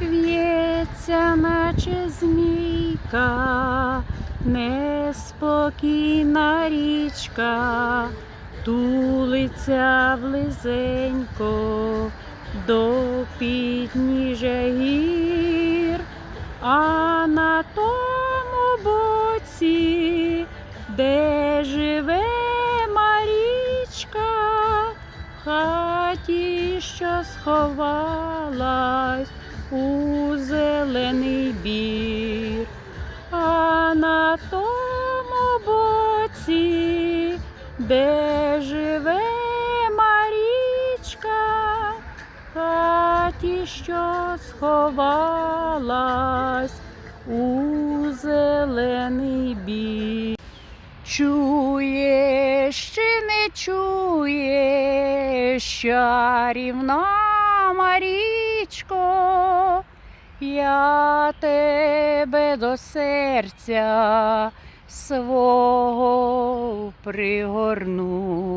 В'ється, наче змійка, неспокійна річка, тулиться близенько до підніжжя гір, а на тому боці, де живе Марічка, хаті, що сховалась у зелений бір, а на тому боці, де живе Марічка, хаті, що сховалась у зелений бір. Чуєш чи не чуєш, чарівна Марічко, я тебе до серця свого пригорну.